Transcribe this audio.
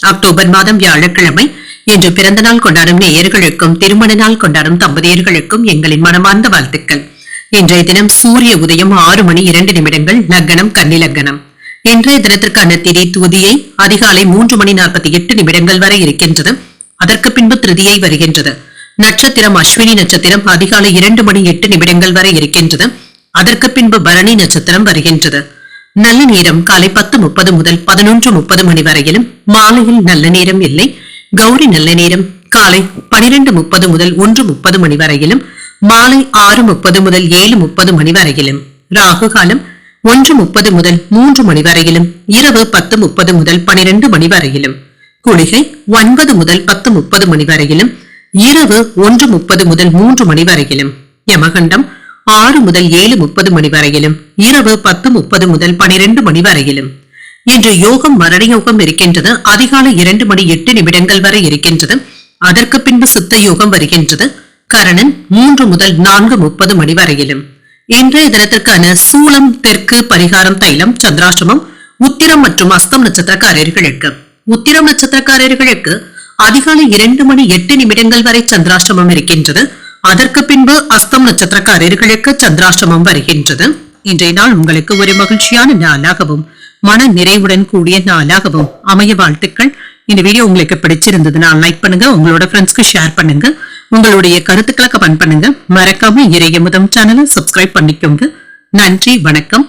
October மாதம் வியாழக்கிழமை. இன்று பிறந்த நாள் கொண்டாடும் நேயர்களுக்கும் திருமண நாள் கொண்டாடும் தம்பதியர்களுக்கும் எங்களின் மனமார்ந்த வாழ்த்துக்கள். இன்றைய தினம் சூரிய உதயம் ஆறு மணி இரண்டு நிமிடங்கள் லக்னம் கன்னிலக்னம் இன்றைய தினத்திற்கான திதி துதியை அதிகாலை மூன்று மணி நாற்பத்தி எட்டு நிமிடங்கள் வரை இருக்கின்றது. அதற்கு பின்பு திருதியை வருகின்றது. நட்சத்திரம் அஸ்வினி நட்சத்திரம் அதிகாலை இரண்டு மணி எட்டு நிமிடங்கள் வரை இருக்கின்றது. அதற்கு பின்பு பரணி நட்சத்திரம் வருகின்றது. நல்ல நேரம் காலை பத்து முப்பது முதல் பதினொன்று முப்பது மணி வரையிலும் மாலையில் நல்ல நேரம் இல்லை. கௌரி நல்ல நேரம் காலை பனிரெண்டு முப்பது முதல் ஒன்று முப்பது மணி வரையிலும் மாலை ஆறு முப்பது முதல் ஏழு முப்பது மணி வரையிலும் ராகு காலம் ஒன்று முப்பது முதல் மூன்று மணி வரையிலும் இரவு பத்து முப்பது முதல் பனிரெண்டு மணி வரையிலும் குளிகை ஒன்பது முதல் பத்து முப்பது மணி வரையிலும் இரவு ஒன்று முப்பது முதல் மூன்று மணி வரையிலும் யமகண்டம் ஆறு முதல் ஏழு முப்பது மணி வரையிலும் இரவு பத்து முப்பது முதல் பனிரெண்டு மணி வரையிலும். இன்று யோகம் மரண யோகம் இருக்கின்றது அதிகாலை இரண்டு மணி எட்டு நிமிடங்கள் வரை இருக்கின்றது. அதற்கு பின்பு சித்த யோகம் வருகின்றது. கரணன் மூன்று முதல் நான்கு முப்பது மணி வரையிலும். இன்றைய தினத்திற்கான சூளம் தெற்கு பரிகாரம் தைலம் சந்திராசிரமம் உத்திரம் மற்றும் அஸ்தம் நட்சத்திரக்காரர்களுக்கு. உத்திரம் நட்சத்திரக்காரர்களுக்கு அதிகாலை இரண்டு மணி எட்டு நிமிடங்கள் வரை சந்திராசிரமம் இருக்கின்றது. அதற்கு பின்பு அஸ்தம் நட்சத்திரக்காரர்களுக்கு சந்திராஷ்டமம் வருகின்றது. இன்றைய நாள் உங்களுக்கு ஒரு மகிழ்ச்சியான நாளாகவும் மன நிறைவுடன் கூடிய நாளாகவும் அமைய வாழ்த்துக்கள். இந்த வீடியோ உங்களுக்கு பிடிச்சிருந்ததுன்னா லைக் பண்ணுங்க உங்களோட ஃப்ரெண்ட்ஸ்க்கு ஷேர் பண்ணுங்க உங்களுடைய கருத்துக்களை கமெண்ட் பண்ணுங்க. மறக்காம இறைய முதம் சேனலை சப்ஸ்கிரைப் பண்ணிக்கோங்க. நன்றி வணக்கம்.